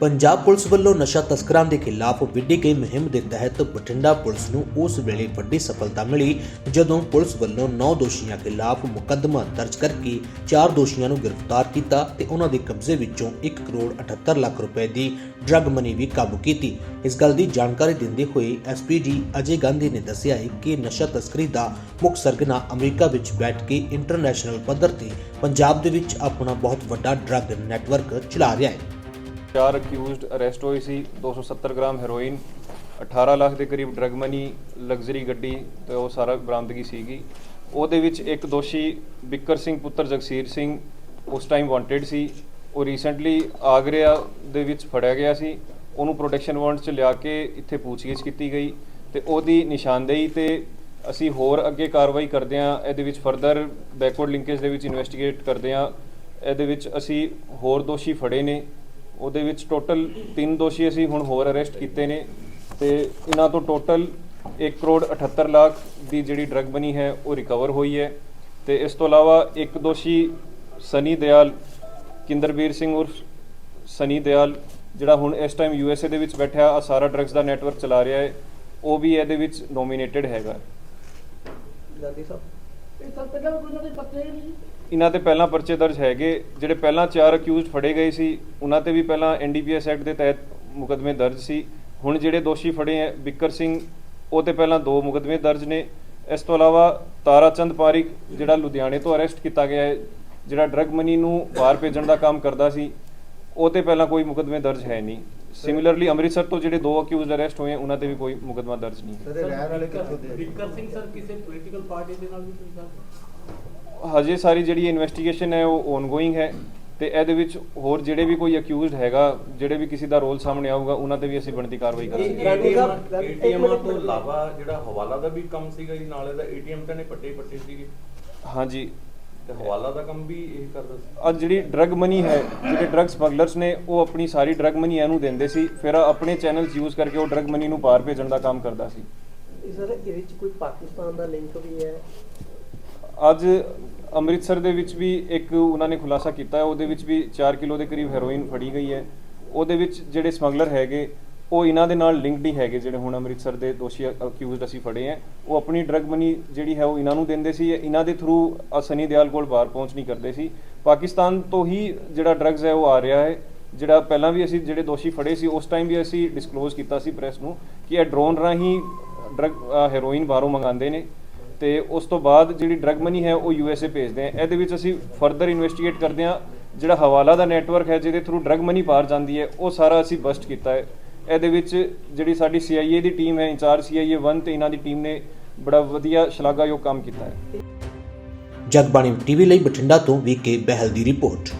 Punjab police ਵੱਲੋਂ ਨਸ਼ਾ ਤਸਕਰਾਂ ਦੇ ਖਿਲਾਫ ਵਿੱਢੀ ਗਈ ਮੁਹਿੰਮ ਦੇ ਤਹਿਤ ਬਠਿੰਡਾ ਪੁਲਿਸ ਨੂੰ ਉਸ ਵੇਲੇ ਵੱਡੀ ਸਫਲਤਾ ਮਿਲੀ, ਜਦੋਂ ਪੁਲਿਸ ਵੱਲੋਂ 9 ਦੋਸ਼ੀਆਂ ਖਿਲਾਫ ਮੁਕੱਦਮਾ ਦਰਜ ਕਰਕੇ 4 ਦੋਸ਼ੀਆਂ ਨੂੰ ਗ੍ਰਿਫਤਾਰ ਕੀਤਾ ਤੇ ਉਹਨਾਂ ਦੇ ਕਬਜ਼ੇ ਵਿੱਚੋਂ 1 ਕਰੋੜ 78 ਲੱਖ ਰੁਪਏ ਦੀ ਡਰੱਗ ਮਨੀ ਵੀ ਕਾਬੂ ਕੀਤੀ। ਇਸ ਗੱਲ ਦੀ ਜਾਣਕਾਰੀ ਦਿੰਦੇ ਹੋਏ ਐਸਪੀਡੀ ਅਜੇ ਗਾਂਧੀ ਨੇ ਦੱਸਿਆ ਹੈ ਕਿ ਨਸ਼ਾ ਤਸਕਰੀ ਦਾ ਮੁੱਖ ਸਰਗਨਾ ਅਮਰੀਕਾ ਵਿੱਚ ਬੈਠ ਕੇ ਇੰਟਰਨੈਸ਼ਨਲ ਪੱਧਰ ਤੇ ਪੰਜਾਬ ਦੇ ਵਿੱਚ ਆਪਣਾ ਬਹੁਤ ਵੱਡਾ ਡਰੱਗ ਨੈਟਵਰਕ ਚਲਾ ਰਿਹਾ ਹੈ। ਚਾਰ ਅਕਿਊਜ਼ਡ ਅਰੈਸਟ ਹੋਏ ਸੀ 270 ਗ੍ਰਾਮ ਹੈਰੋਇਨ 18 ਲੱਖ ਦੇ ਕਰੀਬ ਡਰਗ ਮਨੀ ਲਗਜ਼ਰੀ ਗੱਡੀ ਤੇ ਉਹ ਸਾਰਾ ਬਰਾਮਦਗੀ ਸੀਗੀ। ਉਹਦੇ ਵਿੱਚ ਇੱਕ ਦੋਸ਼ੀ ਬਿੱਕਰ ਸਿੰਘ ਪੁੱਤਰ ਜਗਸੀਰ ਸਿੰਘ ਉਸ ਟਾਈਮ ਵਾਂਟਡ ਸੀ। ਉਹ ਰੀਸੈਂਟਲੀ ਆਗਰਿਆ ਦੇ ਵਿੱਚ ਫੜਿਆ ਗਿਆ ਸੀ। ਉਹਨੂੰ ਪ੍ਰੋਟੈਕਸ਼ਨ ਵਾਰੰਟ ਚ ਲਿਆ ਕੇ ਇੱਥੇ ਪੁੱਛਗਿੱਛ ਕੀਤੀ ਗਈ ਤੇ ਉਹਦੀ ਨਿਸ਼ਾਨਦੇਹੀ ਤੇ ਅਸੀਂ ਹੋਰ ਅੱਗੇ ਕਾਰਵਾਈ ਕਰਦੇ ਹਾਂ। ਇਹਦੇ ਵਿੱਚ ਫਰਦਰ ਬੈਕਵਰਡ ਲਿੰਕੇਜ ਦੇ ਵਿੱਚ ਇਨਵੈਸਟੀਗੇਟ ਕਰਦੇ ਹਾਂ। ਇਹਦੇ ਵਿੱਚ ਅਸੀਂ ਹੋਰ ਦੋਸ਼ੀ ਫੜੇ ਨੇ। ਉਹਦੇ ਵਿੱਚ ਟੋਟਲ ਤਿੰਨ ਦੋਸ਼ੀ ਅਸੀਂ ਹੁਣ ਹੋਰ ਅਰੈਸਟ ਕੀਤੇ ਨੇ ਤੇ ਇਹਨਾਂ ਤੋਂ ਟੋਟਲ 1 ਕਰੋੜ 78 ਲੱਖ ਦੀ ਜਿਹੜੀ ਡਰਗ ਬਣੀ ਹੈ ਉਹ ਰਿਕਵਰ ਹੋਈ ਹੈ ਤੇ ਇਸ ਤੋਂ ਇਲਾਵਾ ਇੱਕ ਦੋਸ਼ੀ ਸਨੀ ਦਿਆਲ ਕਿੰਦਰਬੀਰ ਸਿੰਘ ਉਰਫ ਸਨੀ ਦਿਆਲ ਜਿਹੜਾ ਹੁਣ ਇਸ ਟਾਈਮ ਯੂ ਐਸ ਏ ਦੇ ਵਿੱਚ ਬੈਠਾ ਆ ਸਾਰਾ ਡਰੱਗਸ ਦਾ ਨੈਟਵਰਕ ਚਲਾ ਰਿਹਾ ਹੈ ਉਹ ਵੀ ਇਹਦੇ ਵਿੱਚ ਨੋਮੀਨੇਟਡ ਹੈਗਾ। ਗਾਂਧੀ ਸਾਹਿਬ? ਇਹ ਤਾਂ ਪਹਿਲਾਂ ਕੋਈ ਨਾ ਕੋਈ ਪੱਤੇ ਹੀ ਨਹੀਂ ਇਹਨਾਂ ਤੇ ਪਹਿਲਾਂ ਪਰਚੇ ਦਰਜ ਹੈਗੇ ਜਿਹੜੇ ਪਹਿਲਾਂ ਚਾਰ ਅਕਿਊਜ਼ਡ ਫੜੇ ਗਏ ਸੀ ਉਹਨਾਂ ਤੇ ਵੀ ਪਹਿਲਾਂ ਐਨਡੀਪੀਐਸ ਐਕਟ ਦੇ ਤਹਿਤ ਮੁਕਦਮੇ ਦਰਜ ਸੀ। ਹੁਣ ਜਿਹੜੇ ਦੋਸ਼ੀ ਫੜੇ ਹੈ ਬਿੱਕਰ ਸਿੰਘ ਉਹ ਤੇ ਪਹਿਲਾਂ ਦੋ ਮੁਕਦਮੇ ਦਰਜ ਨੇ। ਇਸ ਤੋਂ ਇਲਾਵਾ ਤਾਰਾਚੰਦ ਪਾਰਿਕ ਜਿਹੜਾ ਲੁਧਿਆਣੇ ਤੋਂ ਅਰੈਸਟ ਕੀਤਾ ਗਿਆ ਹੈ ਜਿਹੜਾ ਡਰਗ ਮਨੀ ਨੂੰ ਬਾਹਰ ਭੇਜਣ ਦਾ ਕੰਮ ਕਰਦਾ ਸੀ ਉਹ ਤੇ ਪਹਿਲਾਂ ਕੋਈ ਮੁਕਦਮੇ ਦਰਜ ਹੈ ਨਹੀਂ। ਸਿਮਿਲਰਲੀ ਅੰਮ੍ਰਿਤਸਰ ਤੋਂ ਜਿਹੜੇ ਦੋ ਅਕਿਊਜ਼ਡ ਅਰੈਸਟ ਹੋਏ ਉਹਨਾਂ ਤੇ ਵੀ ਕੋਈ ਮੁਕਦਮਾ ਦਰਜ ਨਹੀਂ ਹੈ। ਸਰ ਇਹ ਰਹਿਣ ਵਾਲੇ ਕਿੱਥੋਂ ਦੇ ਵਿਕਰ ਸਿੰਘ ਸਰ ਕਿਸੇ ਪੋਲੀਟੀਕਲ ਪਾਰਟੀ ਦੇ ਨਾਲ ਵੀ ਕੋਈ ਗੱਲ? ਹਜੇ ਸਾਰੀ ਜਿਹੜੀ ਇਨਵੈਸਟੀਗੇਸ਼ਨ ਹੈ ਉਹ ਔਨਗੋਇੰਗ ਹੈ ਤੇ ਇਹਦੇ ਵਿੱਚ ਹੋਰ ਜਿਹੜੇ ਵੀ ਕੋਈ ਅਕਿਊਜ਼ਡ ਹੈਗਾ ਜਿਹੜੇ ਵੀ ਕਿਸੇ ਦਾ ਰੋਲ ਸਾਹਮਣੇ ਆਊਗਾ ਉਹਨਾਂ ਤੇ ਵੀ ਅਸੀਂ ਬਣਦੀ ਕਾਰਵਾਈ ਕਰਾਂਗੇ। ਏਟੀਐਮ ਤੋਂ ਇਲਾਵਾ ਜਿਹੜਾ ਹਵਾਲਾ ਦਾ ਵੀ ਕੰਮ ਸੀਗਾ ਜੀ ਨਾਲੇ ਦਾ ਏਟੀਐਮ ਤਾਂ ਨੇ ਪੱਟੇ ਪੱਟੇ ਸੀਗੇ। ਹਾਂਜੀ। ਤੇ ਹਵਾਲਾ ਦਾ ਕੰਮ ਵੀ ਇਹ ਕਰਦਾ ਸੀ। ਅੱਜ ਜਿਹੜੀ ਡਰਗ ਮਨੀ ਹੈ ਜਿਹੜੇ ਡਰਗ ਸਮਗਲਰਸ ਨੇ ਉਹ ਆਪਣੀ ਸਾਰੀ ਡਰਗ ਮਨੀ ਇਹਨੂੰ ਦਿੰਦੇ ਸੀ ਫਿਰ ਆਪਣੇ ਚੈਨਲਸ ਯੂਜ਼ ਕਰਕੇ ਉਹ ਡਰਗ ਮਨੀ ਨੂੰ ਪਾਰ ਭੇਜਣ ਦਾ ਕੰਮ ਕਰਦਾ ਸੀ। ਸਰ ਇਹਦੇ ਵਿੱਚ ਕੋਈ ਪਾਕਿਸਤਾਨ ਦਾ ਲਿੰਕ ਵੀ ਹੈ? ਅੱਜ ਅੰਮ੍ਰਿਤਸਰ ਦੇ ਵਿੱਚ ਵੀ ਇੱਕ ਉਹਨਾਂ ਨੇ ਖੁਲਾਸਾ ਕੀਤਾ ਹੈ, ਉਹਦੇ ਵਿੱਚ ਵੀ 4 ਕਿਲੋ ਦੇ ਕਰੀਬ ਹੈਰੋਇਨ ਫੜੀ ਗਈ ਹੈ। ਉਹਦੇ ਵਿੱਚ ਜਿਹੜੇ ਸਮਗਲਰ ਹੈਗੇ, ਉਹ ਇਹਨਾਂ ਦੇ ਨਾਲ ਲਿੰਕਡ ਹੀ ਹੈਗੇ, ਜਿਹੜੇ ਹੁਣ ਅੰਮ੍ਰਿਤਸਰ ਦੇ ਦੋਸ਼ੀ ਅਕਿਊਜ਼ਡ ਅਸੀਂ ਫੜੇ ਹੈ। ਉਹ ਆਪਣੀ ਡਰਗ ਮਨੀ ਜਿਹੜੀ ਹੈ, ਉਹ ਇਹਨਾਂ ਨੂੰ ਦਿੰਦੇ ਸੀ। ਇਹਨਾਂ ਦੇ ਥਰੂ ਸਨੀ ਦਿਆਲ ਕੋਲ ਬਾਹਰ ਪਹੁੰਚ ਨਹੀਂ ਕਰਦੇ ਸੀ। ਪਾਕਿਸਤਾਨ ਤੋਂ ਹੀ ਜਿਹੜਾ ਡਰੱਗਸ ਹੈ, ਉਹ ਆ ਰਿਹਾ ਹੈ। ਜਿਹੜਾ ਪਹਿਲਾਂ ਵੀ ਅਸੀਂ ਜਿਹੜੇ ਦੋਸ਼ੀ ਫੜੇ ਸੀ, ਉਸ ਟਾਈਮ ਵੀ ਅਸੀਂ ਡਿਸਕਲੋਜ਼ ਕੀਤਾ ਸੀ ਪ੍ਰੈਸ ਨੂੰ ਕਿ ਇਹ ਡਰੋਨ ਰਾਹੀਂ ਡਰਗ ਹੈਰੋਇਨ ਬਾਹਰੋਂ ਮੰਗਾਉਂਦੇ ਨੇ। ਤੇ ਉਸ ਤੋਂ ਬਾਅਦ ਜਿਹੜੀ ਡਰਗ ਮਨੀ ਹੈ ਉਹ ਯੂ ਐਸ ਏ ਭੇਜਦੇ ਆ। ਇਹਦੇ ਵਿੱਚ ਅਸੀਂ ਫਰਦਰ ਇਨਵੈਸਟੀਗੇਟ ਕਰਦੇ ਆ। ਜਿਹੜਾ ਹਵਾਲਾ ਦਾ ਨੈਟਵਰਕ ਹੈ, ਜਿਹਦੇ ਥਰੂ ਡਰਗ ਮਨੀ ਬਾਹਰ ਜਾਂਦੀ ਹੈ, ਉਹ ਸਾਰਾ ਅਸੀਂ ਬਸਟ ਕੀਤਾ ਹੈ। ਇਹਦੇ ਵਿੱਚ ਜਿਹੜੀ ਸਾਡੀ ਸੀਆਈਏ ਦੀ ਟੀਮ ਹੈ, ਇੰਚਾਰਜ ਸੀਆਈਏ 1 ਤੇ ਇਹਨਾਂ ਦੀ ਟੀਮ ਨੇ ਬੜਾ ਵਧੀਆ ਸ਼ਲਾਘਾਯੋਗ ਕੰਮ ਕੀਤਾ ਹੈ। ਜਗਬਾਣੀ ਟੀਵੀ ਲਈ ਬਠਿੰਡਾ ਤੋਂ ਵੀ ਕੇ ਬਹਿਲ ਦੀ ਰਿਪੋਰਟ।